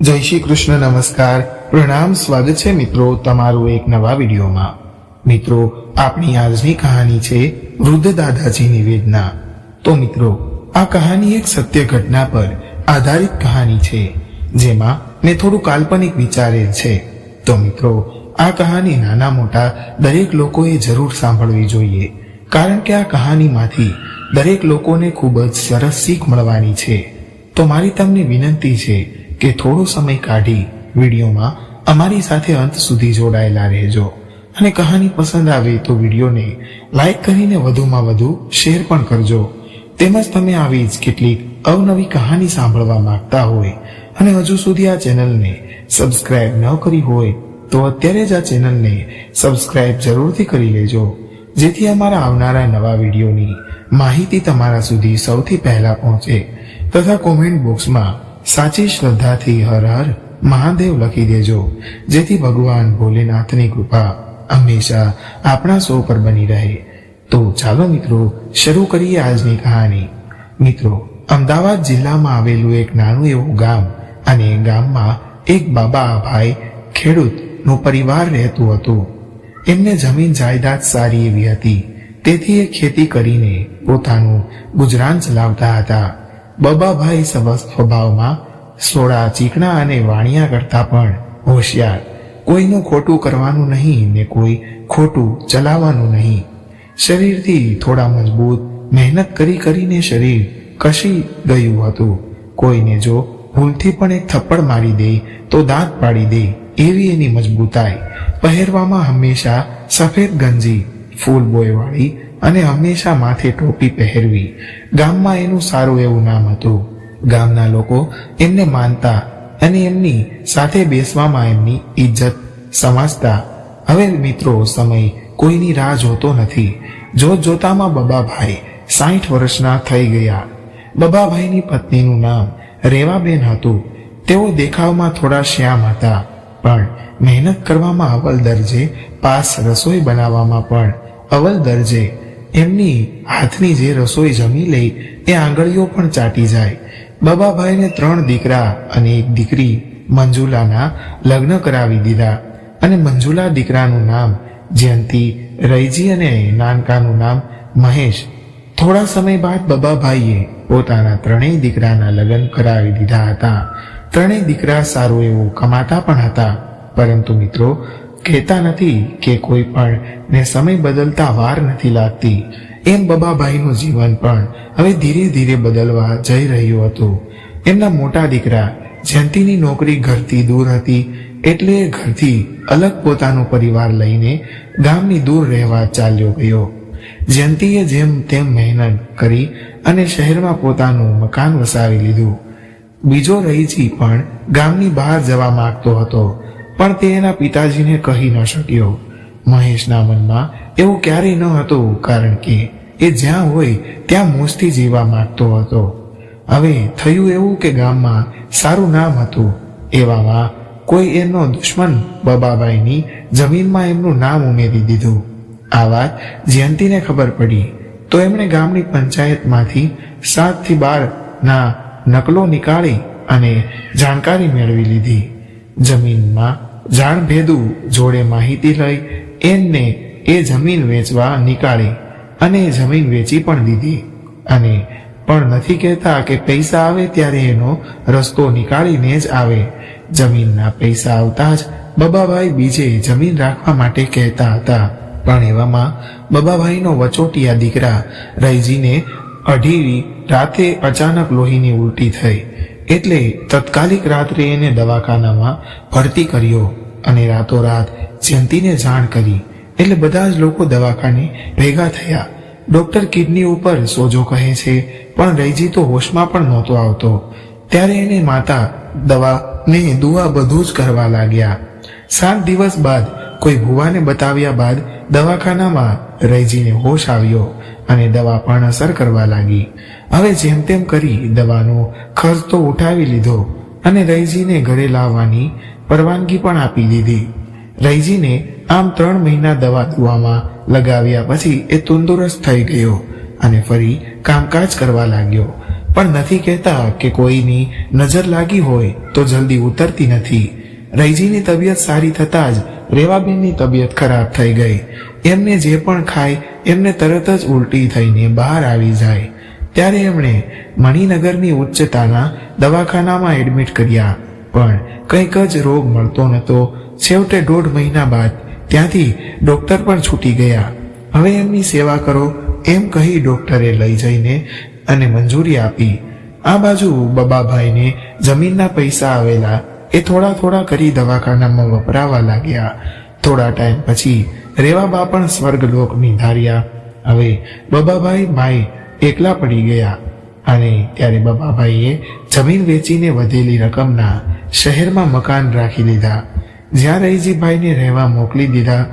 જય શ્રી કૃષ્ણ, નમસ્કાર. પ્રણામ, સ્વાગત છે મિત્રો તમારું એક નવા વિડીયોમાં. મિત્રો આપણી આજની કહાની છે વૃદ્ધ દાદાજીની વેદના. તો મિત્રો, આ કહાની એક સત્ય ઘટના પર આધારિત કહાની છે, જેમાં મેં થોડું કાલ્પનિક વિચારેલ છે. તો મિત્રો, આ કહાની નાના મોટા દરેક લોકોએ જરૂર સાંભળવી જોઈએ, કારણ કે આ કહાનીમાંથી દરેક લોકોને ખૂબ જ સરસ શીખ મળવાની છે. તો મારી તમને વિનંતી છે કે થોડો સમય કાઢી વિડીયોમાં અમારી સાથે અંત સુધી જોડાયેલા રહેજો. અને કહાની પસંદ આવે તો વિડીયોને લાઈક કરીને વધુમાં વધુ શેર પણ કરજો. તેમજ તમે આવી જ કેટલીક અવનવી કહાની સાંભળવા માંગતા હોય અને હજુ સુધી આ ચેનલને સબસ્ક્રાઇબ ન કરી હોય તો અત્યારે જ આ ચેનલને સબસ્ક્રાઇબ જરૂરથી કરી લેજો. જેથી અમારા આવનારા નવા વિડીયોની માહિતી તમારા સુધી સૌથી પહેલા પહોંચે તથા કોમેન્ટ બોક્સમાં સાચી શ્રદ્ધાથી હર હર મહાદેવ લખી દેજો. જેથી ભગવાન ભોલેનાથની કૃપા હંમેશા આપણા સૌ પર બની રહે. તો ચાલો મિત્રો, શરૂ કરીએ આજની કહાની. મિત્રો, અમદાવાદ જિલ્લામાં આવેલું એક નાનું એવું ગામ અને ગામમાં એક બાબા ભાઈ ખેડૂતનું પરિવાર રહેતું હતું. એમને જમીન જાયદાદ સારી એવી હતી. તેથી એ ખેતી કરીને પોતાનું ગુજરાન ચલાવતા હતા. બબાભાઈ સ્વ- સ્વભાવમાં સોળા ચીકણા અને વાણિયા કરતા પણ હોશિયાર. કોઈનું ખોટું કરવાનું નહીં ને કોઈ ખોટું ચલાવવાનું નહીં. શરીરથી થોડા મજબૂત, મહેનત કરી કરીને શરીર કશી ગયું હતું. કોઈને જો ભૂલથી પણ એક થપ્પડ મારી દે, તો દાંત પાડી દે, એવી એની મજબૂતાઈ. પહેરવામાં હંમેશા સફેદ ગંજી, ફૂલ બોયવાળી અને હંમેશા માથે ટોપી પહેરવી. ગામમાં એનું સારું એવું નામ હતું. ગામના લોકો એમને માનતા અને એમની સાથે બેસવામાં એમની ઇજ્જત સમજતા. હવે મિત્રો, સમય કોઈની રાહ જોતો નથી. જોત જોતામાં બબાભાઈ સાઠ વર્ષના થઈ ગયા. બબાભાઈની પત્નીનું નામ રેવાબેન હતું. તેઓ દેખાવમાં થોડા શ્યામ હતા, પણ મહેનત કરવામાં અવ્વલ દરજે પાસ રસોઈ બનાવવામાં પણ અવ્વલ દરજે એમની હાથની જે રસોઈ જમી લે, એ આંગળીઓ પણ ચાટી જાય. બબાભાઈને ત્રણ દીકરા અને એક દીકરી મંજુલાના લગ્ન કરાવી દીધા. અને મંજુલા દીકરાનું નામ જયંતી, રૈજી અને નાનકાનું નામ મહેશ. થોડા સમય બાદ બબાભાઈએ પોતાના ત્રણેય દીકરાના લગ્ન કરાવી દીધા હતા. ત્રણેય દીકરા સારું એવું કમાતા પણ હતા. પરંતુ મિત્રો કહેતા નથી કે કોઈ પણ ને સમય બદલતા વાર નથી લાગતી. એમ બબાભાઈનું જીવન પણ હવે ધીરે ધીરે બદલવા જઈ રહ્યું હતું. એમના મોટા દીકરા જયંતીની નોકરી ઘરથી દૂર હતી એટલે ઘરથી અલગ પોતાનો પરિવાર લઈને ગામની દૂર રહેવા ચાલ્યો ગયો. જયંતીએ જેમ તેમ મહેનત કરી અને શહેરમાં પોતાનું મકાન વસાવી લીધું. બીજો રહીજી પણ ગામની બહાર જવા માંગતો હતો. પણ તે એના પિતાજીને કહી ન શક્યો. મહેશના મનમાં એવું ક્યારેય ન હતું, કારણ કે એ જ્યાં હોય ત્યાં મોજથી જીવવા માંગતો હતો. હવે થયું એવું કે ગામમાં સારું નામ હતું, એવામાં કોઈ એનો દુશ્મન બબાબાઈની જમીનમાં એમનું નામ ઉમેરી દીધું. આ વાત જયંતીને ખબર પડી. તો એમણે ગામની પંચાયતમાંથી સાતથી બાર ના નકલો નીકાળી અને જાણકારી મેળવી લીધી. જમીનમાં જાણ ભેદું જોડે માહિતી લઈ, એમને એ જમીન વેચવા નીકાળી અને જમીન વેચી પણ દીધી. અને પણ નથી કહેતા કે પૈસા આવે ત્યારે એનો રસ્તો નીકાળીને જ આવે. જમીનના પૈસા આવતા જ બબાભાઈ બીજે જમીન રાખવા માટે કહેતા હતા. પણ એવામાં બબાભાઈનો વચોટિયા દીકરા રૈજીને અઢીરી રાતે અચાનક લોહીની ઉલટી થઈ. એટલે તત્કાલિક રાત્રે એને દવાખાનામાં ભરતી કર્યો. અને રાતોરાત જયંતીને જાણ કરી. એટલે બધા જ લોકો દવાખાને ભેગા થયા. ડોક્ટર કિડની ઉપર સોજો કહે છે, પણ રૈજી તો હોશમાં પણ નહોતો આવતો. ત્યારે એને માતા દવા ને દુઆ બધું જ કરવા લાગ્યા. સાત દિવસ બાદ કોઈ ભુવાને બતાવ્યા બાદ દવાખાનામાં રૈજીને હોશ આવ્યો અને દવા પણ અસર કરવા લાગી. હવે જેમ તેમ કરી દવાનો ખર્ચ તો ઉઠાવી લીધો અને રૈજીને ઘરે લાવવાની પરવાનગી પણ આપી દીધી. રૈજીને આમ ત્રણ મહિના દવા દુવામાં લગાવ્યા પછી એ તંદુરસ્ત થઈ ગયો અને ફરી કામકાજ કરવા લાગ્યો. પણ નથી કહેતા કે કોઈની નજર લાગી હોય તો જલ્દી ઉતરતી નથી. રૈજીની તબિયત સારી થતાં જ રેવાબેનની તબિયત ખરાબ થઈ ગઈ. એમને જે પણ ખાય, એમને તરત જ ઉલટી થઈને બહાર આવી જાય. ત્યારે એમણે મણિનગરની ઉચ્ચતાના દવાખાનામાં એડમિટ કર્યા. પણ કંઈક જ રોગ મળતો નહોતો. છેવટે દોઢ મહિના બાદ ત્યાંથી ડોક્ટર પણ છૂટી ગયા. હવે એમની સેવા કરો એમ કહી ડોક્ટરે લઈ જઈને અને મંજૂરી આપી. આ બાજુ બબાભાઈને જમીનના પૈસા આવેલા એ થોડા થોડા કરી દવાખાનામાં વપરાવા લાગ્યા. થોડા ટાઈમ પછી રેવાબા પણ સ્વર્ગલોકની ધાર્યા હવે બબાભાઈ માય એકલા પડી ગયા અને ત્યારે બબાભાઈએ જમીન વેચીને વધેલી રકમના શહેરમાં મકાન રાખી દીધા. જ્યાં રહીજીભાઈને રહેવા મોકલી દીધા.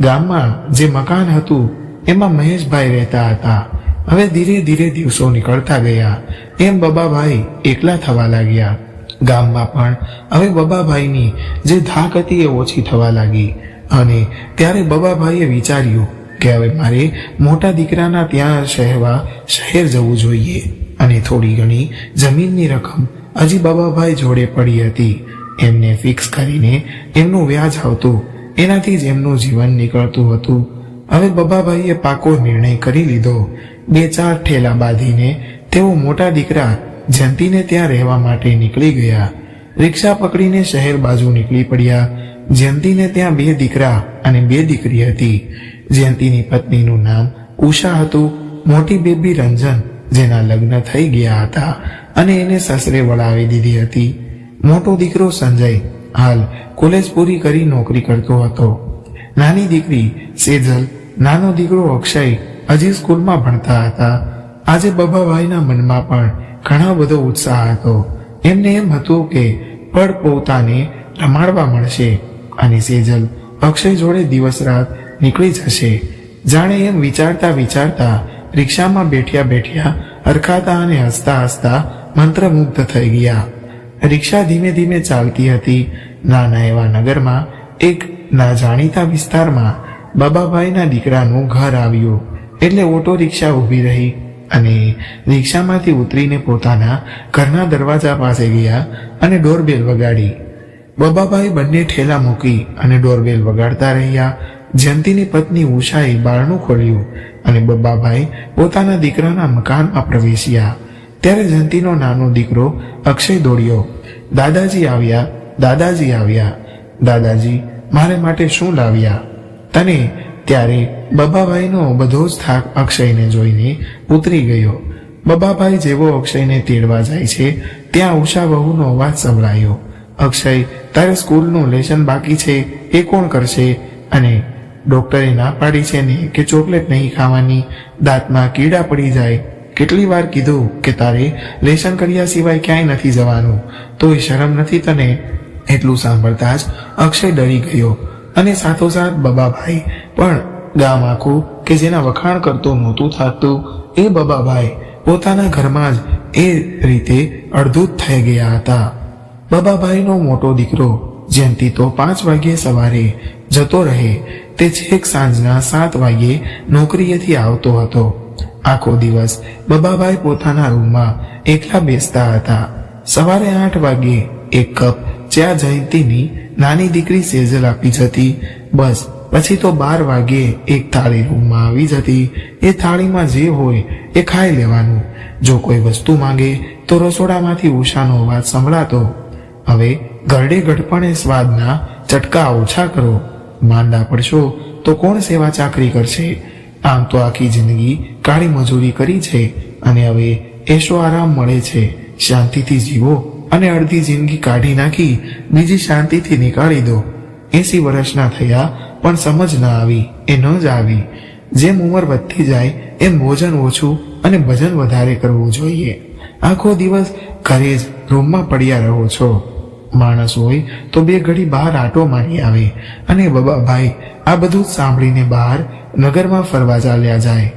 ગામમાં જે મકાન હતું, એમાં મહેશભાઈ રહેતા હતા. હવે ધીરે ધીરે દિવસો નીકળતા ગયા. એમ બબાભાઈ એકલા થવા લાગ્યા. ગામમાં પણ હવે બબાભાઈની જે ધાક હતી એ ઓછી થવા લાગી. અને ત્યારે બબાભાઈએ વિચાર્યું કે હવે મારે મોટા દીકરાના ત્યાં શહેવા શહેર જવું જોઈએ. અને થોડી ઘણી જમીનની રકમ હજી બબાભાઈ જોડે પડી હતી. એમને ફિક્સ કરીને એમનું વ્યાજ આવતું. એનાથી જ એમનું જીવન નીકળતું હતું. હવે બબાભાઈએ પાકો નિર્ણય કરી લીધો. બે ચાર ઠેલા બાંધીને તેઓ મોટા દીકરા જયંતીને ત્યાં રહેવા માટે નીકળી ગયા. રિક્ષા પકડીને શહેર બાજુ નીકળી પડ્યા. જયંતીને ત્યાં બે દીકરા અને બે દીકરી હતી. જયંતીની પત્નીનું નામ ઉષા હતું. મોટી બેબી રંજન જેના લગ્ન થઈ ગયા હતા અને એને સસરે વળાવી દીધી હતી. મોટો દીકરો સંજય હાલ કોલેજ પૂરી કરી નોકરી કરતો હતો. નાની દીકરી સેજલ, નાનો દીકરો અક્ષય હજી સ્કૂલમાં ભણતા હતા. આજે બબાભાઈના મનમાં પણ ઘણો બધો ઉત્સાહ હતો. એમને એમ હતું કે પડ પોતાને રમાડવા મળશે અને સેજલ અક્ષય જોડે દિવસ રાત નીકળી જશે. જાણે એમ વિચારતા વિચારતા રિક્ષામાં બેઠ્યા બેઠ્યા હરખાતા અને હસતા હસતા મંત્રમુગ્ધ થઈ ગયા. રિક્ષા ધીમે ધીમે ચાલતી હતી. નાના એવા નગરમાં, એક ના જાણીતા વિસ્તારમાં, બાબાભાઈના દીકરાનું ઘર આવ્યું. એટલે ઓટો રિક્ષા ઊભી રહી અને રિક્ષામાંથી ઉતરીને પોતાના ઘરના દરવાજા પાસે ગયા અને ડોરબેલ વગાડી. બબાભાઈ બંને ઠેલા મૂકી અને ડોરબેલ વગાડતા રહ્યા. જયંતીની પત્ની ઉષાએ બારણું ખોલ્યું. અને બબ્બાભાઈ પોતાના દીકરાના મકાનમાં પ્રવેશ્યા. ત્યારે જંતીનો નાનો દીકરો અક્ષય દોડ્યો. દાદાજી આવ્યા દાદાજી આવ્યા. દાદાજી, મારે માટે શું લાવ્યા? તને? ત્યારે બબ્બાભાઈનો બધો જ થાક અક્ષયને જોઈને ઉતરી ગયો. બબ્બાભાઈ જેવો અક્ષયને તેડવા જાય છે, ત્યાં ઉષા વહુનો અવાજ સંભળાયો. અક્ષય, તારે સ્કૂલનું લેશન બાકી છે, એ કોણ કરશે? અને ડોક્ટરે ના પાડી છે ને કે ચોકલેટ નહીં ખાવાની દાંતમાં કીડા પડી જાય. કેટલી વાર કીધું કે તારે લેસન કર્યા સિવાય ક્યાંય નથી જવાનું. તોય શરમ નથી તને? એટલું સાંભળતા જ અક્ષય ડરી ગયો. અને સાથોસાથ બબાભાઈ પણ ગામ આખું કે જેના વખાણ કરતો નહોતું થતું, એ બબાભાઈ પોતાના ઘરમાં જ એ રીતે અડધૂત થઈ ગયા હતા. બબાભાઈનો મોટો દીકરો જયંતિ તો પાંચ વાગ્યે સવારે જતો રહે. તે છેક સાંજના સાત વાગ્યે નોકરીએથી આવતો હતો. આખો દિવસ બબાભાઈ પોતાના રૂમમાં એકલા બેસતા હતા. સવારે આઠ વાગ્યે એક કપ ચા જયંતીની નાની દીકરી સેજલ આપી જતી. બસ, પછી તો બાર વાગ્યે એક થાળી રૂમમાં આવી જતી. એ થાળીમાં જે હોય એ ખાઈ લેવાનું. જો કોઈ વસ્તુ માંગે તો રસોડામાંથી ઉષાનો અવાજ સંભળાતો. હવે ગરડે ગઢપણે સ્વાદના ચટકા ઓછા કરો. માંદા પડશો તો કોણ સેવા ચાકરી કરશે? આમ તો આખી જિંદગી કાળી મજૂરી કરી છે અને હવે એશો આરામ મળે છે. શાંતિથી જીવો અને અડધી જિંદગી કાઢી નાખી, બીજી શાંતિથી નીકાળી દો. એસી વર્ષના થયા, પણ સમજ ન આવી, એ ન જ આવી. જેમ ઉંમર વધતી જાય, એમ ભોજન ઓછું અને ભજન વધારે કરવું જોઈએ. આખો દિવસ ઘરે જ રૂમમાં પડ્યા રહો છો. માણસ હોય તો બે ઘડી બહાર આટો મારી આવે અને બબાભાઈ આ બધું સાંભળીને બહાર નગરમાં ફરવા ચાલ્યા જાય.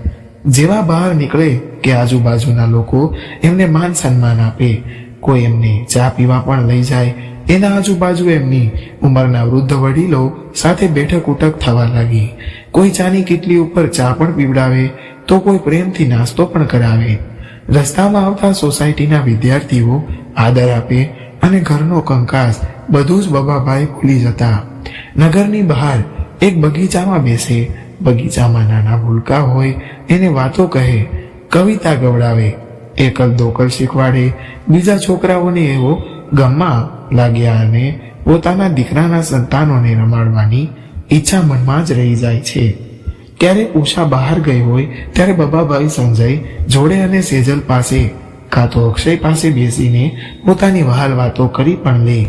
જેવા બહાર નીકળે કે આજુબાજુના લોકો એમને માન સન્માન આપે. કોઈ એમને ચા પીવા પણ લઈ જાય. એના આજુબાજુ એમની ઉંમરના વૃદ્ધ વડીલો સાથે બેઠક ઉઠક થવા લાગી. કોઈ ચાની કીટલી ઉપર ચા પણ પીવડાવે તો કોઈ પ્રેમથી નાસ્તો પણ કરાવે. રસ્તામાં આવતા સોસાયટીના વિદ્યાર્થીઓ આદર આપે અને ઘરનો કંકાસ બધું જ બબાભાઈ ભૂલી જતા. નગરની બહાર એક બગીચામાં બેસે. બગીચામાં નાના ભૂલકા હોય, એને વાતો કહે. કવિતા ગવડાવે. એકલ દોકલ શીખવાડે. બીજા છોકરાઓને એવો ગમમાં લાગ્યા અને પોતાના દીકરાના સંતાનોને રમાડવાની ઈચ્છા મનમાં જ રહી જાય છે. ક્યારે ઉષા બહાર ગઈ હોય, ત્યારે બબાભાઈ સંજય જોડે અને સેજલ પાસે કાં તો અક્ષય પાસે બેસીને પોતાની વહાલ વાતો કરી પણ લે.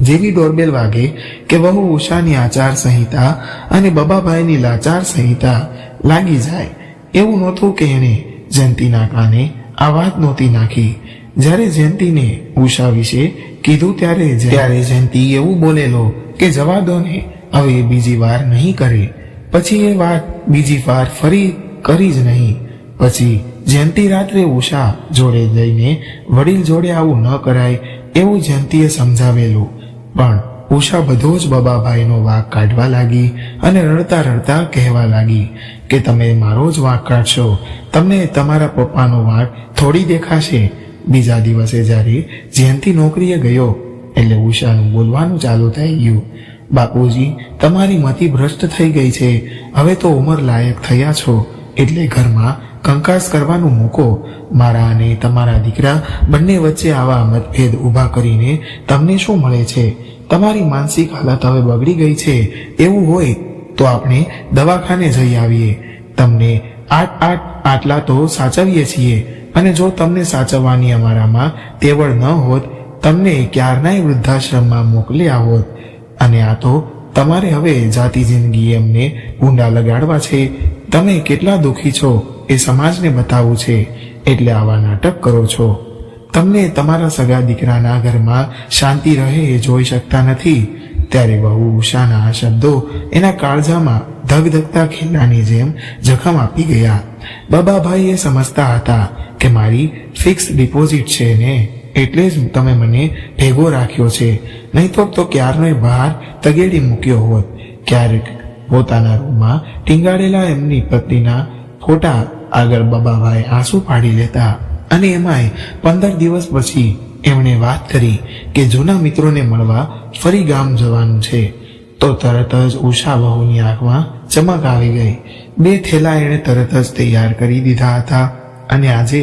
જેવી ડોરબેલ વાગે કે વહુ ઉષાની આચાર સંહિતા અને બબાભાઈની લાચાર સંહિતા લાગી જાય, એવું નહોતું કે એણે જયંતીના કાને આ વાત નહોતી નાખી. જ્યારે જયંતીને ઉષા વિશે કીધું ત્યારે ત્યારે જયંતી એવું બોલેલો કે જવા દો ને હવે બીજી વાર નહીં કરે. પછી એ વાત બીજી વાર ફરી કરી જ નહીં. પછી જયંતી રાત્રે ઉષા જોડે જઈને વડીલ જોડે આવું ન કરાય એવું જયંતીએ સમજાવેલું. પણ ઉષા બધો જ બબાભાઈનો વાંક કાઢવા લાગી અને રડતા રડતા કહેવા લાગી કે તમે મારો જ વાંક કાઢશો. તમને તમારા પપ્પાનો વાંક થોડી દેખાશે. બીજા દિવસે જ્યારે જયંતી નોકરીએ ગયો એટલે ઉષાનું બોલવાનું ચાલુ થઈ ગયું. બાપુજી, તમારી મતિ ભ્રષ્ટ થઈ ગઈ છે. હવે તો ઉંમર લાયક થયા છો. એટલે ઘરમાં કંકાસ કરવાનું મૂકો મારા અને તમારા દીકરા બંને વચ્ચે આવા મતભેદ ઊભા કરીને તમને શું મળે છે? તમારી માનસિક હાલત હવે બગડી ગઈ છે. એવું હોય તો આપણે દવાખાને જઈ આવીએ. તમને આઠ આઠ આટલા તો સાચવીએ છીએ. અને જો તમને સાચવવાની અમારામાં તેવડ ન હોત, તમને ક્યારનાય વૃદ્ધાશ્રમમાં મોકલ્યા હોત અને આ તો તમારે હવે જાતિ જિંદગી એમને ઊંડા લગાડવા છે. તમે કેટલા દુઃખી છો? એ સમાજને બતાવવું છે, એટલે આવા નાટક કરો છો. તમને તમારા સગા દીકરાના ઘરમાં શાંતિ રહે એ જોઈ શકતા નથી. ત્યારે બહુ ઉષાના આ શબ્દો એના કાળજામાં ધગધગતા ખીલાની જેમ જખમ આપી ગયા. બાબાભાઈ એ સમજતા હતા કે મારી ફિક્સ ડિપોઝિટ છે ને, એટલે જ તમે મને ભેગો રાખ્યો છે. નહીં તો તો ક્યારનો બહાર તગેડી મૂક્યો હોત. ક્યારેક પોતાના રૂમમાં ટીંગાડેલા એમની પત્નીના ફોટા આગળ બબાભાઈ આંસુ પાડી લેતા અને એમાંય પંદર દિવસ પછી એમણે વાત કરી કે જૂના મિત્રોને મળવા ફરી ગામ જવાનું છે, તો તરત જ ઉષા વહુની આંખમાં ચમક આવી ગઈ. બે થેલા એણે તરત જ તૈયાર કરી દીધા હતા અને આજે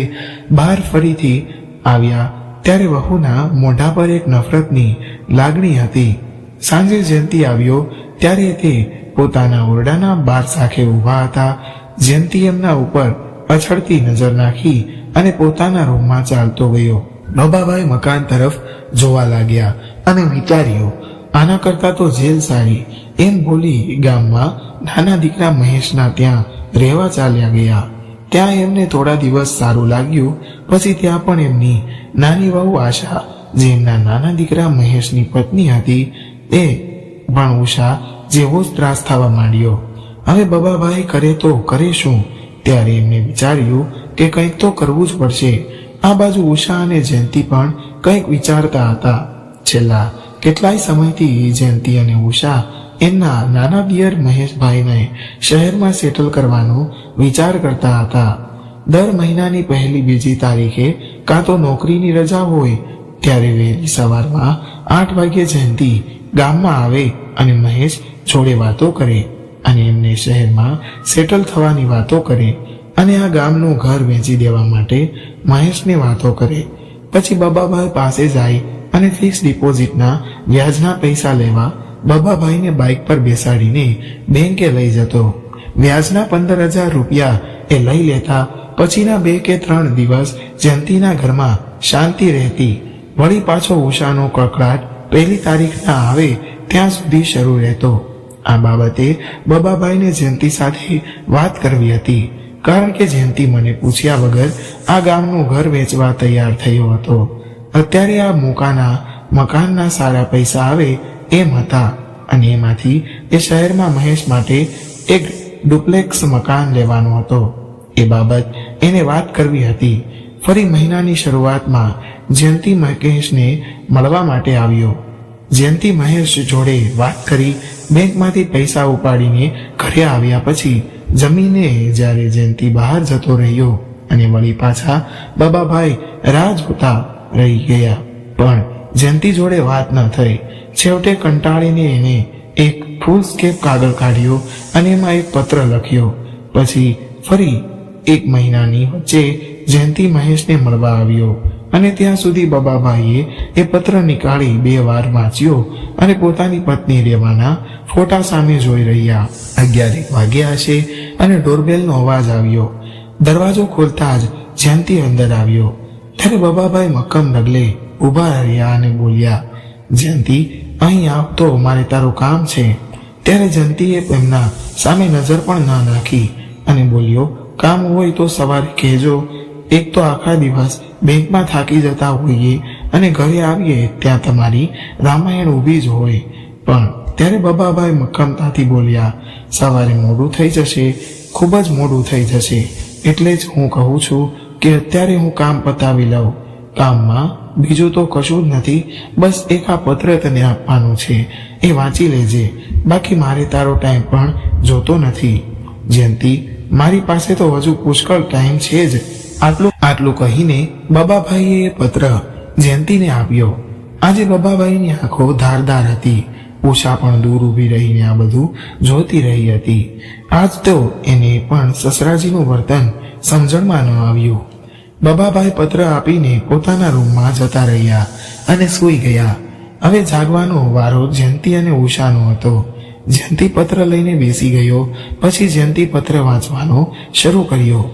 બહાર ફરીથી આવ્યા. ત્યારે વહુના મોઢા પર એક નફરતની લાગણી હતી. સાંજે જયંતિ આવ્યો, ત્યારે તે પોતાના ઓરડાના બાર સાખે ઊભા હતા. જયંતિ એમના ઉપર અછડતી નજર નાખી અને પોતાના રૂમમાં ચાલતો ગયો. નોબાભાઈ મકાન તરફ જોવા લાગ્યા અને વિચાર્યું, આના કરતા તો જેલ સારી. એમ બોલી ગામમાં નાના દીકરા મહેશના ત્યાં રહેવા ચાલ્યા ગયા. ત્યાં એમને થોડા દિવસ સારું લાગ્યું, પછી ત્યાં પણ એમની નાની વહુ આશા, જે એમના નાના દીકરા મહેશની પત્ની હતી, એ પણ ઉષા જેવો જ ત્રાસ થવા માંડ્યો. હવે બબાભાઈ કરે તો કરે શું? ત્યારે એમને વિચાર્યું કે કંઈક તો કરવું જ પડશે. આ બાજુ ઉષા અને જયંતિ પણ કંઈક વિચારતા હતા. છેલ્લા કેટલાય સમયથી જયંતિ અને ઉષા એમના નાના દિયર મહેશભાઈને શહેરમાં સેટલ કરવાનો વિચાર કરતા હતા. દર મહિનાની પહેલી બીજી તારીખે કાં તો નોકરીની રજા હોય, ત્યારે વહેલી સવારમાં આઠ વાગ્યે જયંતિ ગામમાં આવે અને મહેશ જોડે વાતો કરે. અને એમને શહેરમાં સેટલ થવાની વાતો કરે અને આ ગામનું ઘર વેચી દેવા માટે મહેશને વાતો કરે. પછી બાબાભાઈ પાસે જાય અને ફિક્સ ડિપોઝિટના વ્યાજના પૈસા લેવા બાબાભાઈને બાઇક પર બેસાડીને બેંકે લઈ જતો. વ્યાજના પંદર હજાર રૂપિયા એ લઈ લેતા પછીના બે કે ત્રણ દિવસ જયંતિના ઘરમાં શાંતિ રહેતી. વળી પાછો ઉષાનો કકડાટ પહેલી તારીખના આવે ત્યાં સુધી શરૂ રહેતો. આ બાબતે બબાભાઈને જયંતિ સાથે વાત કરવી હતી, કારણ કે જયંતિ મને પૂછ્યા વગર આ ગામનું ઘર વેચવા તૈયાર થયો હતો. અત્યારે આ મોકાના મકાનના સારા પૈસા આવે એમ હતા અને એમાંથી એ શહેરમાં મહેશ માટે એક ડુપ્લેક્સ મકાન લેવાનો હતો. એ બાબત એને વાત કરવી હતી. ફરી મહિનાની શરૂઆતમાં જયંતિ મહેશને મળવા માટે આવ્યો. જયંતિ મહેશ જોડે વાત કરી બેંકમાંથી પૈસા ઉપાડીને ઘરે આવ્યા પછી જમીને જ્યારે જયંતિ બહાર જતો રહ્યો અને વળી પાછા બાબાભાઈ રાહ જોતા રહી ગયા. પણ જયંતિ જોડે વાત ન થઈ. છેવટે કંટાળીને એને એક ફૂલ સ્કેપ કાગળ કાઢ્યો અને એમાં એક પત્ર લખ્યો. પછી ફરી એક મહિનાની વચ્ચે જયંતિ મહેશને મળવા આવ્યો. અને ત્યાં સુધી બાબાભાઈએ એ પત્ર નીકાળી બે વાર વાંચ્યો અને પોતાની પત્ની રેવાના ફોટા સામે જોઈ રહ્યા અગિયારેક વાગ્યા હશે અને ડોરબેલનો અવાજ આવ્યો. દરવાજો ખોલતા જ જયંતિ અંદર આવ્યો. ત્યારે બાબાભાઈ મક્કમ ડગલે ઊભા રહ્યા અને બોલ્યા, જયંતિ, અહીં આવતો મારે તારું કામ છે. ત્યારે જયંતિએ એમના સામે નજર પણ ના નાખી અને બોલ્યો, કામ હોય તો સવારે કહેજો. એક તો આખા દિવસ બેંકમાં થાકી જતા હોઈએ અને ઘરે આવીએ ત્યાં તમારી રામાયણ ઊભી જ હોય. પણ ત્યારે બબાભાઈ મક્કમતાથી બોલ્યા, સવારે મોડું થઈ જશે, ખૂબ જ મોડું થઈ જશે. એટલે જ હું કહું છું કે અત્યારે હું કામ પતાવી લઉં. કામમાં બીજું તો કશું જ નથી, બસ એક આ પત્ર તને આપવાનું છે. એ વાંચી લેજે. બાકી મારે તારો ટાઈમ પણ જોતો નથી. જયંતિ, મારી પાસે તો હજુ પુષ્કળ ટાઈમ છે જ. આટલું આટલું કહીને બાબાભાઈએ પત્ર જયંતીને આપ્યો. આજે બાબાભાઈની આંખો ધારદાર હતી. ઉષા પણ દૂર ઊભી રહીને આ બધું જોતી રહી હતી. આજ તો એને પણ સસરાજીનું વર્તન સમજણમાં ન આવ્યું. બાબાભાઈ પત્ર આપીને પોતાના રૂમમાં જતા રહ્યા અને સૂઈ ગયા. હવે જાગવાનો વારો જયંતી અને ઉષાનો હતો. જયંતી પત્ર લઈને બેસી ગયો, પછી જયંતી પત્ર વાંચવાનો શરૂ કર્યો.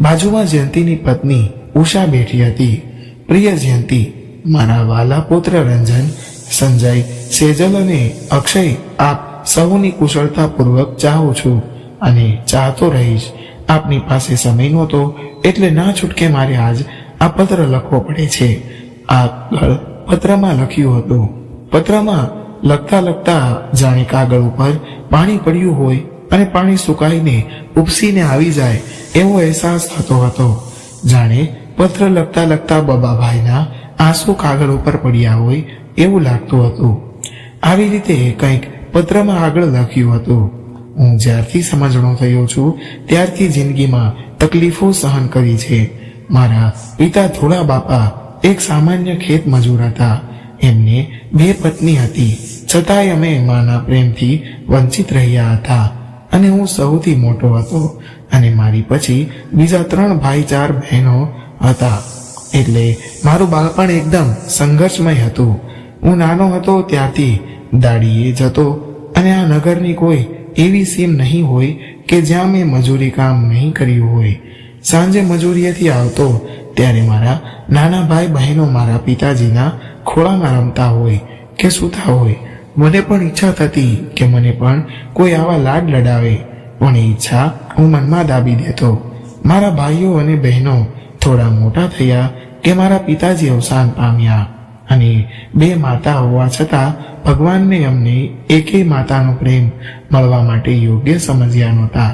બાજુમાં જયંતિની પત્ની ઉષા બેઠી હતી. પ્રિય જયંતિ, મારા વાલા પુત્ર રંજન, સંજય, સેજલ અને અક્ષય, આપ સૌની કુશળતાપૂર્વક ચાહું છું અને ચાહતો રહીશ. આપની પાસે સમય નહોતો એટલે ના છૂટકે મારે આજ આ પત્ર લખવો પડે છે. આગળ પત્રમાં લખ્યું હતું. પત્રમાં લખતા લખતા જાણે કાગળ ઉપર પાણી પડ્યું હોય અને પાણી સુકાઈને ઉપસીને આવી જાય એવો અહેસાસ થતો હતો. જાણે પત્ર લખતા લખતા બબાભાઈના આંસુ કાગળ ઉપર પડ્યા હોય એવું લાગતું હતું. આવી રીતે કંઈક પત્રમાં આગળ લખ્યું હતું. હું જ્યારથી સમજણો થયો છું, ત્યારથી જિંદગીમાં તકલીફો સહન કરી છે. મારા પિતા થોડા બાપા એક સામાન્ય ખેત મજૂર હતા. એમને બે પત્ની હતી. છતાંય અમે માના પ્રેમથી વંચિત રહ્યા હતા. અને હું સૌથી મોટો હતો અને મારી પછી બીજા ત્રણ ભાઈ ચાર બહેનો હતા. એટલે મારું બાળપણ એકદમ સંઘર્ષમય હતું. હું નાનો હતો ત્યારથી દાડીએ જતો અને આ નગરની કોઈ એવી સીમ નહીં હોય કે જ્યાં મેં મજૂરી કામ નહીં કર્યું હોય. સાંજે મજૂરીએથી આવતો ત્યારે મારા નાના ભાઈ બહેનો મારા પિતાજીના ખોળામાં રમતા હોય કે સૂતા હોય. મને પણ ઈચ્છા થતી કે મને પણ કોઈ આવા લાડ લડાવે, પણ એ ઈચ્છા હું મનમાં દાબી દેતો. મારા ભાઈઓ અને બહેનો થોડા મોટા થયા કે મારા પિતાજી અવસાન પામ્યા અને બે માતા હોવા છતાં ભગવાનને અમને એકેય માતાનો પ્રેમ મળવા માટે યોગ્ય સમજ્યા નહોતા.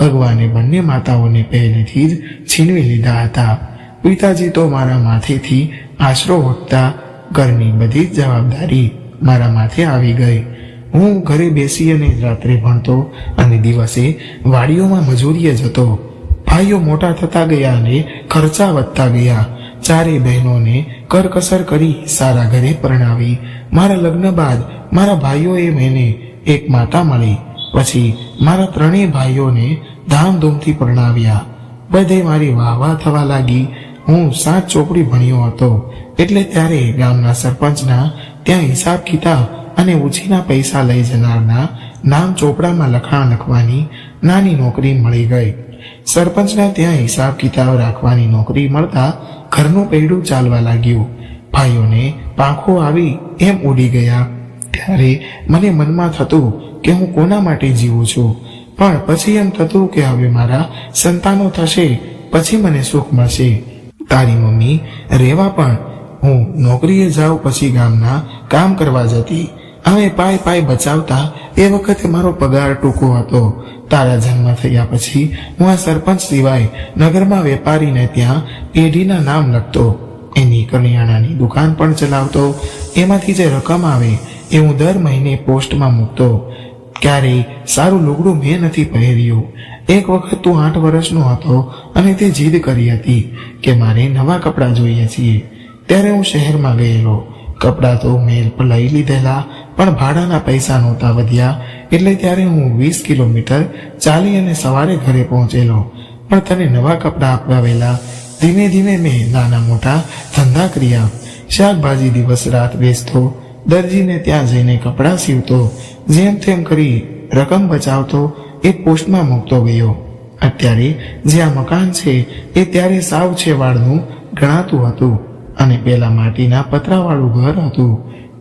ભગવાને બંને માતાઓને પહેલેથી જ છીનવી લીધા હતા. પિતાજી તો મારા માથેથી આશરો વખતા ઘરની બધી જ જવાબદારી મારા માથે આવી ગઈ. હું ઘરે બેસી અને રાત્રે ભણતો અને દિવસે વાડીઓમાં મજૂરીએ જતો. ભાઈઓ મોટા થતા ગયા અને ખર્ચા વધતા ગયા. ચારે બહેનોને કરકસર કરી સારા ઘરે પરણાવી. મારા લગ્ન બાદ મારા ભાઈઓએ મને એક માતા મળી. પછી મારા ત્રણેય ભાઈઓને ધામધૂમથી પરણાવ્યા. બધે મારી વાહ વાહ થવા લાગી. હું સાત ચોપડી ભણ્યો હતો. એટલે ત્યારે ગામના સરપંચના ત્યાં હિસાબ કિતાબ અને ઉછીના પૈસા લઈ જનારના નામ ચોપડામાં લખાણ લખવાની નાની નોકરી મળી ગઈ. સરપંચને ત્યાં હિસાબ કિતાબ રાખવાની નોકરી મળતા ઘરનું પૈડું ચાલવા લાગ્યું. ભાઈઓને પાંખો આવી એમ ઉડી ગયા. ત્યારે મને મનમાં થતું કે હું કોના માટે જીવું છું? પણ પછી એમ થતું કે હવે મારા સંતાનો થશે, પછી મને સુખ મળશે. તારી મમ્મી રેવા પણ. હું નોકરીએ જાઉં પછી ગામના કામ કરવા જતી, અમે પાય પાય બચાવતા એ વખતે મારો પગાર ટૂંકો હતો. તારા જન્મ થયા પછી હું આ સરપંચ સિવાય નગરમાં વેપારીને ત્યાં પેઢીના નામ લખતો. એની કરિયાણાની દુકાન પણ ચલાવતો. એમાંથી જે રકમ આવે એ હું દર મહિને પોસ્ટમાં મૂકતો. ક્યારેય સારું લુગડું મેં નથી પહેર્યું. એક વખત તું આઠ વર્ષનો હતો અને તે જીદ કરી હતી કે મારે નવા કપડાં જોઈએ છીએ. ત્યારે હું શહેરમાં ગયેલો. કપડાં તો મેલ પર લઈ લીધેલા, પણ ભાડાના પૈસા નહોતા વધ્યા. એટલે ત્યારે હું વીસ કિલોમીટર ચાલી અને સવારે ઘરે પહોંચેલો. પણ તને નવા કપડાં અપાવેલા ધીમે ધીમે મેં નાના મોટા ધંધા કર્યા. શાકભાજી દિવસ રાત વેચતો દરજીને ત્યાં જઈને કપડાં સીવતો. જેમ તેમ કરી રકમ બચાવતો એ પોસ્ટમાં મૂકતો ગયો. અત્યારે જે આ મકાન છે, એ ત્યારે સાવ છેવાડનું ગણાતું હતું. અને પેલા માટીના પતરાવાળું ઘર હતું.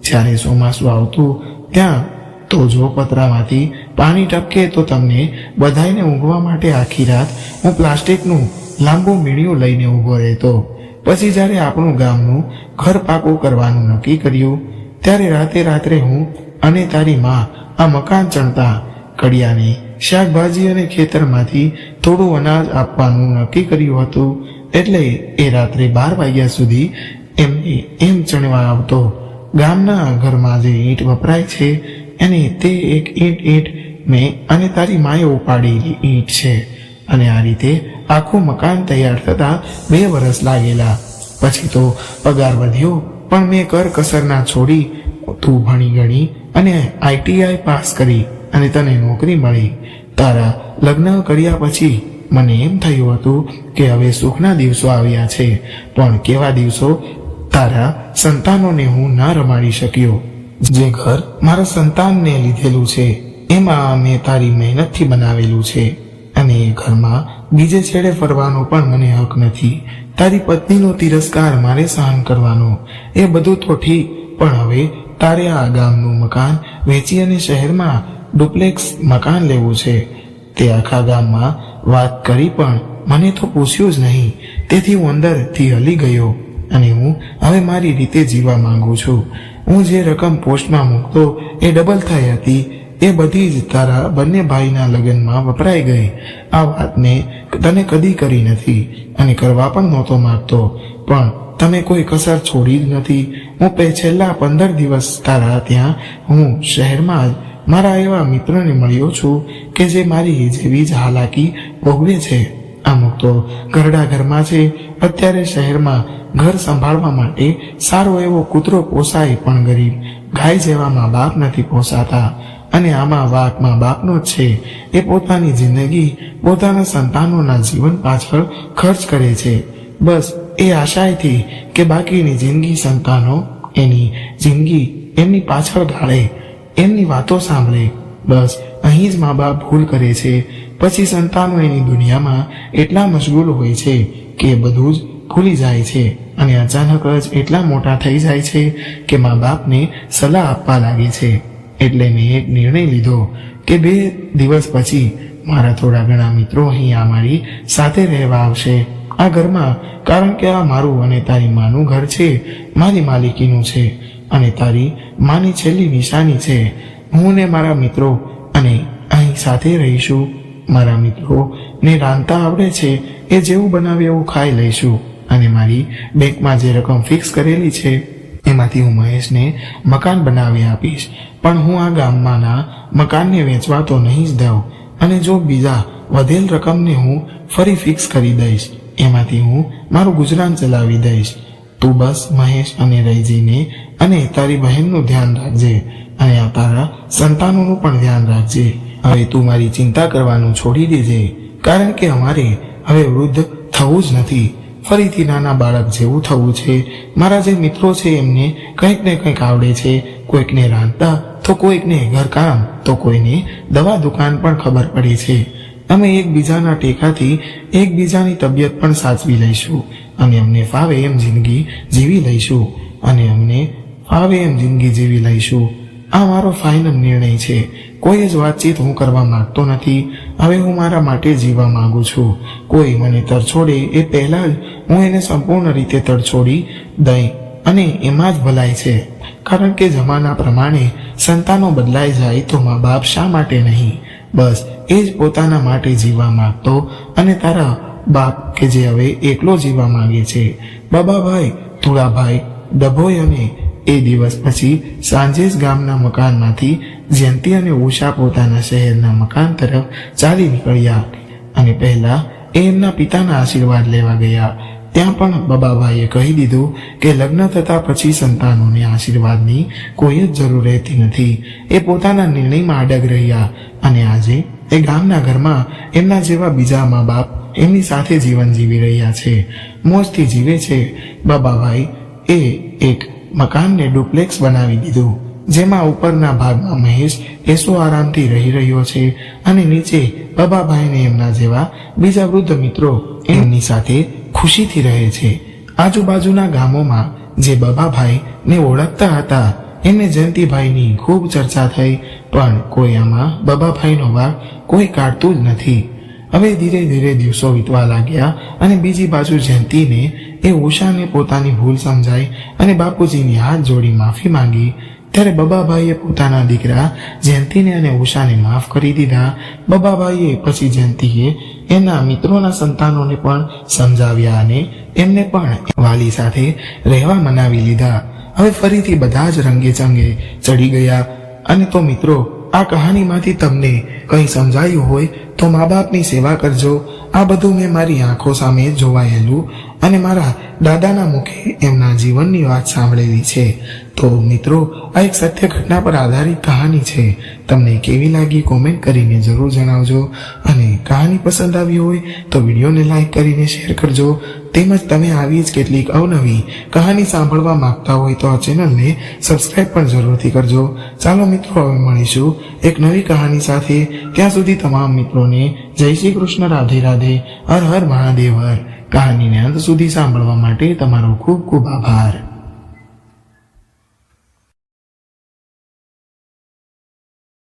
જ્યારે ચોમાસું આવતું, ત્યાં તો જો પતરામાંથી પાણી ટપકે તો તમને બધાઈને ઊંઘવા માટે આખી રાત હું પ્લાસ્ટિકનું લાંબુ મીણિયું લઈને ઊભો રહેતો. પછી જ્યારે આપણું ગામનું ઘર પાકું કરવાનું નક્કી કર્યું, ત્યારે રાતે રાત્રે હું અને તારી માં આ મકાન ચણતા કડિયાની શાકભાજી અને ખેતરમાંથી થોડું અનાજ આપવાનું નક્કી કર્યું હતું. એટલે એ રાત્રે બાર વાગ્યા સુધી એમને એમ ચણવા આવતો, ગામના ઘરમાં જે ઈંટ વપરાય છે, એને તે એક ઈંટ ઈંટ મેં અને તારી માએ ઉપાડેલી ઈંટ છે. અને આ રીતે આખું મકાન તૈયાર થતાં બે વર્ષ લાગેલા. પછી તો પગાર વધ્યો, પણ મેં કર કસરના છોડી તું ભણી ગણી અને આઈટીઆઈ પાસ કરી અને તને નોકરી મળી. તારા લગ્ન કર્યા પછી મને એમ થયું હતું કે હવે સુખના દિવસો આવ્યા છે, પણ કેવા દિવસો? તારા સંતાનોને હું ના રમાડી શક્યો. જે ઘર મારા સંતાનને લીધેલું છે, એમાં મેં તારી મહેનતથી બનાવેલું છે. અને એ ઘરમાં બીજે છેડે ફરવાનો પણ મને હક નથી. તારી પત્નીનો તિરસ્કાર મારે સહન કરવાનો. એ બધું તો ઠીક, પણ હવે તારે આ ગામનું મકાન વેચી અને શહેરમાં ડુપ્લેક્સ મકાન લેવું છે. તે આખા ગામમાં વાત કરી પણ મને તો પૂછ્યું જ નહીં. તેથી હું અંદરથી હલી ગયો અને હું હવે મારી રીતે જીવવા માંગુ છું. હું જે રકમ પોસ્ટમાં મૂકતો એ ડબલ થઈ હતી. એ બધી જ તારા બંને ભાઈના લગ્નમાં વપરાઈ ગઈ. આ વાતને તને કદી કરી નથી અને કરવા પણ નહોતો માગતો. પણ તમે કોઈ કસર છોડી જ નથી. હું પે છેલ્લા પંદર દિવસ તારા ત્યાં હું શહેરમાં જ મારા એવા મિત્રને મળ્યો છું કે જે મારી જેવી જ હાલાકી ભોગવે છે. અમુક તો ઘરડા ઘરમાં છે, અત્યારે શહેરમાં ઘર સંભાળવા માટે સારો એવો કૂતરો પોસાય પણ ગરીબ. ગાય જેવા મા બાપ નથી પોસાતા. અને આમાં વાક મા બાપનો જ છે. એ પોતાની જિંદગી પોતાના સંતાનોના જીવન પાછળ ખર્ચ કરે છે. બસ એ આશાયથી કે બાકીની જિંદગી સંતાનો એની જિંદગી એમની પાછળ ઢાળે એમની વાતો સાંભળે. બસ, અહીં જ મા બાપ ભૂલ કરે છે. પછી સંતાનો એની દુનિયામાં એટલા મશગુલ હોય છે કે બધું જ ભૂલી જાય છે અને અચાનક જ એટલા મોટા થઈ જાય છે કે મા બાપને સલાહ આપવા લાગે છે. એટલે મેં એક નિર્ણય લીધો કે બે દિવસ પછી મારા થોડા ઘણા મિત્રો અહીં આ મારી સાથે રહેવા આવશે. આ ઘરમાં, કારણ કે આ મારું અને તારી માનું ઘર છે, મારી માલિકીનું છે. અને તારી માની છેલ્લી નિશાની છે. હું ને મારા મિત્રો અને અહીં સાથે રહીશું. મારા મિત્રો ને રાંધતા આવડે છે એ જેવું બનાવે એવું ખાઈ લઈશું. અને મારી બેંકમાં જે રકમ ફિક્સ કરેલી છે, એમાંથી હું મહેશને મકાન બનાવી આપીશ. પણ હું આ ગામમાંના મકાનને વેચવા તો નહીં જ દઉં. અને જો બીજા વધેલ રકમને હું ફરી ફિક્સ કરી દઈશ, એમાંથી હું મારું ગુજરાન ચલાવી દઈશ. તું બસ મહેશ અને રૈજીને અને તારી બહેનનું ધ્યાન રાખજે અને આ તારા સંતાનોનું પણ ધ્યાન રાખજે. હવે તું મારી ચિંતા કરવાનું છોડી દેજે, કારણ કે અમારે હવે વૃદ્ધ થવું જ નથી. ફરીથી નાના બાળક જેવું થવું છે. મારા જે મિત્રો છે એમને કંઈક ને કંઈક આવડે છે. કોઈકને રાંધતા તો કોઈકને ઘરકામ, તો કોઈને દવા દુકાન પણ ખબર પડે છે. અમે એકબીજાના ટેકાથી એકબીજાની તબિયત પણ સાચવી લઈશું. અને અમને ફાવે એમ જિંદગી જીવી લઈશું. અને અમને ફાવે એમ જિંદગી જીવી લઈશું. આ મારો ફાઇનલ નિર્ણય છે. કોઈ જ વાતચીત હું કરવા માંગતો નથી. હવે હું મારા માટે જીવવા માંગુ છું. કોઈ મને તરછોડે એ પહેલા જ હું એને સંપૂર્ણ રીતે તરછોડી દઈ અને એમાં જ ભલાય છે. કારણ કે જમાના પ્રમાણે સંતાનો બદલાઈ જાય તો મા બાપ શા માટે નહીં? બસ, એ જ પોતાના માટે જીવવા માંગતો અને તારા બાપ કે જે હવે એકલો જીવવા માંગે છે. બાબાભાઈ તુળાભાઈ ડભોઈ અને એ દિવસ પછી સાંજે જ ગામના મકાનમાંથી જયંતિ અને ઉષા પોતાના શહેરના મકાન તરફ ચાલી નીકળ્યા અને પહેલા એ એમના પિતાના આશીર્વાદ લેવા ગયા. ત્યાં પણ બબાભાઈએ કહી દીધું કે લગ્ન થતા પછી સંતાનોને આશીર્વાદની કોઈ જ જરૂર રહેતી નથી. એ પોતાના નિર્ણયમાં અડગ રહ્યા અને આજે એ ગામના ઘરમાં એમના જેવા બીજા મા બાપ એમની સાથે જીવન જીવી રહ્યા છે. મોજથી જીવે છે. બાબાભાઈ, એ એક મકાનને ડુપ્લેક્સ બનાવી દીધું, જેમાં ઉપરના ભાગમાં મહેશ એસો આરામથી રહી રહ્યો છે અને નીચે બબાભાઈને એમના જેવા બીજા વૃદ્ધ મિત્રો એમની સાથે ખુશીથી રહે છે. આજુબાજુના ગામોમાં જે બબાભાઈને ઓળખતા હતા, એમને જયંતિભાઈની ખૂબ ચર્ચા થઈ, પણ કોઈ આમાં બબાભાઈનો વાગ કોઈ કાઢતું જ નથી. હવે ધીરે ધીરે દિવસો વીતવા લાગ્યા અને બીજી બાજુ જયંતિને એ ઉષાને પોતાની ભૂલ સમજાઈ અને બાપુજીની હાથ જોડી માફી માંગી. ત્યારે બબાભાઈએ પોતાના દીકરા જયંતિને અને ઉષાને માફ કરી દીધા. બબાભાઈએ પછી જયંતિએ એના મિત્રોના સંતાનોને પણ સમજાવ્યા અને એમને પણ વાલી સાથે રહેવા મનાવી લીધા. હવે ફરીથી બધા જ રંગે ચંગે ચડી ગયા અને તો મિત્રો, આ કહાનીમાંથી તમને કંઈ સમજાયું હોય તો મા બાપની સેવા કરજો. આ બધું મેં મારી આંખો સામે જોવાયેલું અને મારા દાદાના મુખે એમના જીવનની વાત સાંભળેલી છે. તો મિત્રો, આ એક સત્ય ઘટના પર આધારિત કહાની છે. તમને કેવી લાગી કોમેન્ટ કરીને જરૂર જણાવજો. અને કહાની પસંદ આવી હોય તો વિડીયોને લાઈક કરીને શેર કરજો. તેમજ તમે આવી જ કેટલીક અવનવી કહાની સાંભળવા માંગતા હોય તો આ ચેનલને સબસ્ક્રાઇબ પણ જરૂરથી કરજો. ચાલો મિત્રો, હવે મળીશું એક નવી કહાની સાથે. ત્યાં સુધી તમામ મિત્રોને જય શ્રી કૃષ્ણ, રાધે રાધે, હર હર મહાદેવ, હર. કહાનીને અંત સુધી સાંભળવા માટે તમારો ખૂબ ખૂબ આભાર.